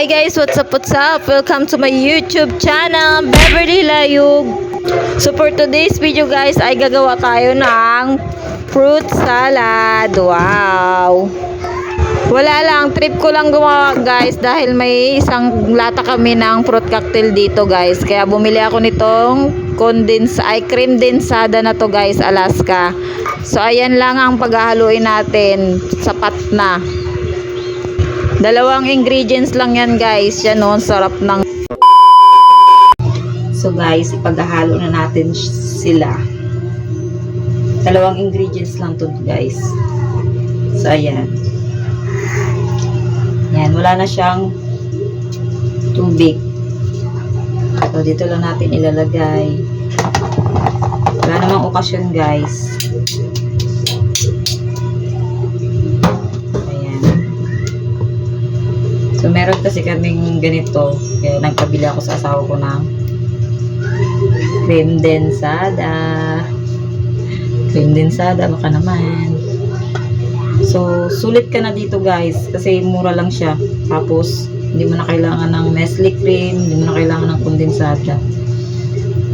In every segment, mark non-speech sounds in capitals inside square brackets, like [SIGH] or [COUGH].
Hi guys, what's up, what's up? Welcome to my YouTube channel, Beverly Layug. So for today's video guys, ay gagawa tayo ng fruit salad. Wow! Wala lang, trip ko lang gumawa guys dahil may isang lata kami ng fruit cocktail dito guys. Kaya bumili ako nitong condense, ay cream densada na to guys, Alaska. So ayan lang ang paghahaluin natin, sapat na. Dalawang ingredients lang yan guys. Yan o, ang sarap ng... So guys, ipaghahalo na natin sila. Dalawang ingredients lang to guys. So ayan. Yan, wala na siyang tubig. So dito lang natin ilalagay. Wala namang okasyon guys. So, meron kasi kaming ganito. Kaya nagpabili ako sa asawa ko ng cream densada. Cream densada, baka naman. So, sulit ka na dito guys. Kasi mura lang siya. Tapos, hindi mo na kailangan ng Nestle cream. Hindi mo na kailangan ng kondensada.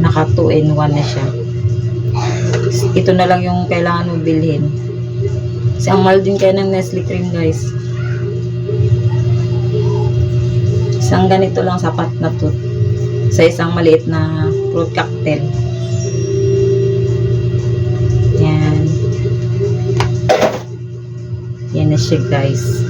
Naka 2 in 1 na siya. Ito na lang yung kailangan mo bilhin. Kasi ang mahal din kaya ng Nestle cream guys. Isang ganito lang sapat na to. Sa isang maliit na fruit cocktail. Yan. Yan na siya guys.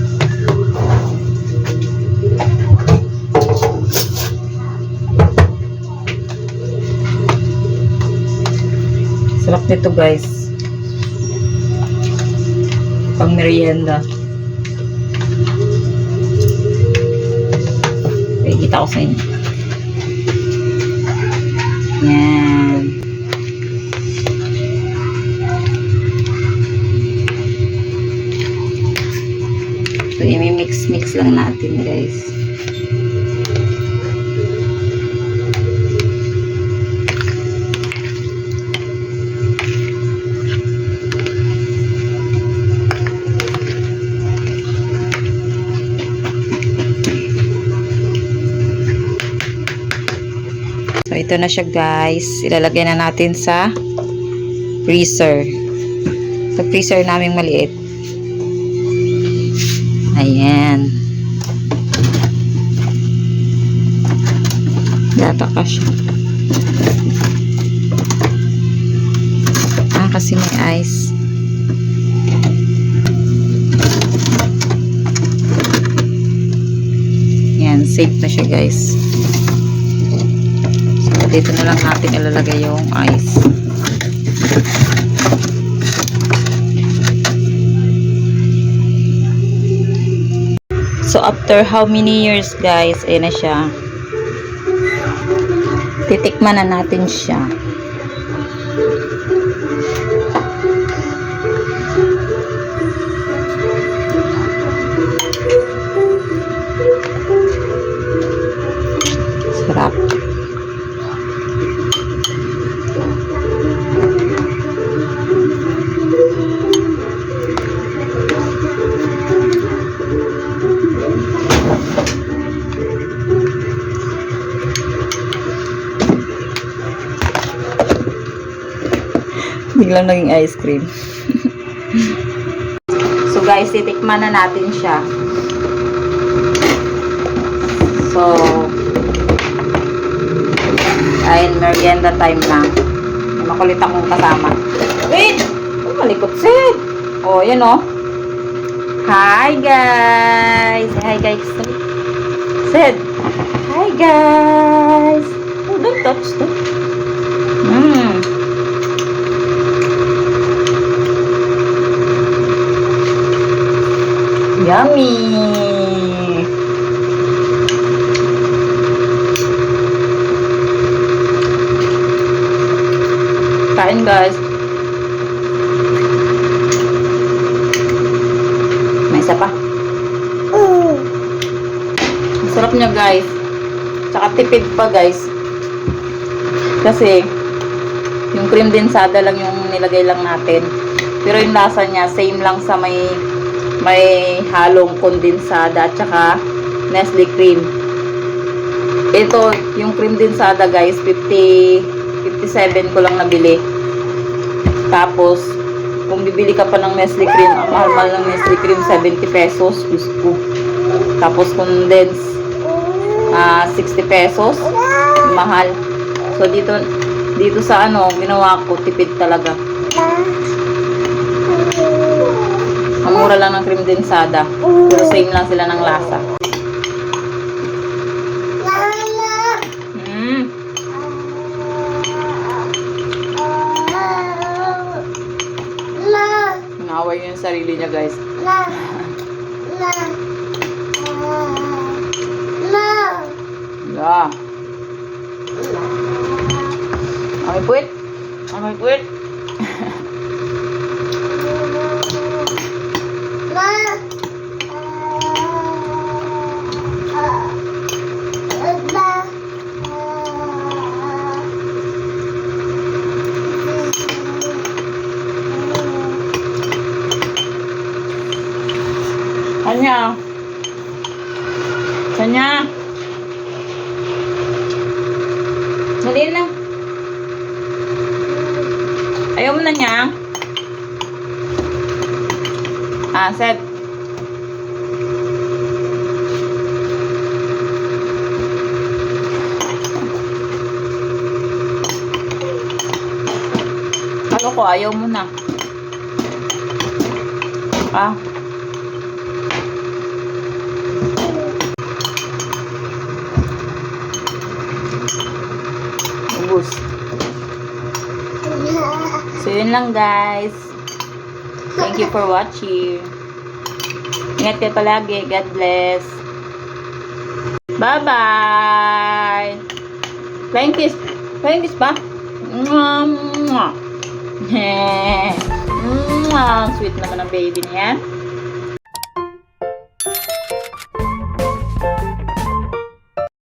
Sarap nito guys. Pang merienda. Okay, kita ko sa inyo. Yan. So, i-mix-mix lang natin, guys. Ito na siya guys. Ilalagay na natin sa freezer. Sa freezer naming maliit. Ayan. Gata ka siya. Ah, kasi may ice. Yan, safe na siya guys. Dito na lang natin ilalagay yung ice. So, after how many years, guys, ayan na siya. Titikman na natin siya. Biglang naging ice cream. [LAUGHS] so guys, titikman na natin siya. So, ayun, merienda time na. Makulit akong kasama. Wait! Oh, malikot, Sid! Oh, yan oh. Hi, guys! Hi, guys. Sid! Hi, guys! Oh, don't touch that. Yummy! Kain guys. May isa pa. Ang sarap niya guys. Tsaka tipid pa guys. Kasi yung cream densada lang yung nilagay lang natin. Pero yung lasa niya same lang sa may may halong kondensada at saka Nestle cream. Ito, yung cream din sada guys, 50, 57 ko lang nabili. Tapos, kung bibili ka pa ng Nestle cream, ang mahal-mahal ng Nestle cream, 70 pesos. Diyos. Tapos, condense, ah 60 pesos. Mahal. So, dito, dito sa ano, ginawa ko, tipid talaga. Ang mura lang ng cream densada. Pero same lang sila ng lasa. Mm. Niya yung sarili niya, guys. Yeah. Amoy puwit. Amoy puwit. Kanya. Kanya. Dali na. Ayaw mo na niya. Ah, set. Ano ko, ayaw mo na. Ah. Ubus. So, yun lang guys. Thank you for watching. Ingat kayo palagi. God bless. Bye-bye. Flying kiss. Flying kiss ba? Mwah, mwah. [LAUGHS] Mwah. Sweet naman ang baby niyan.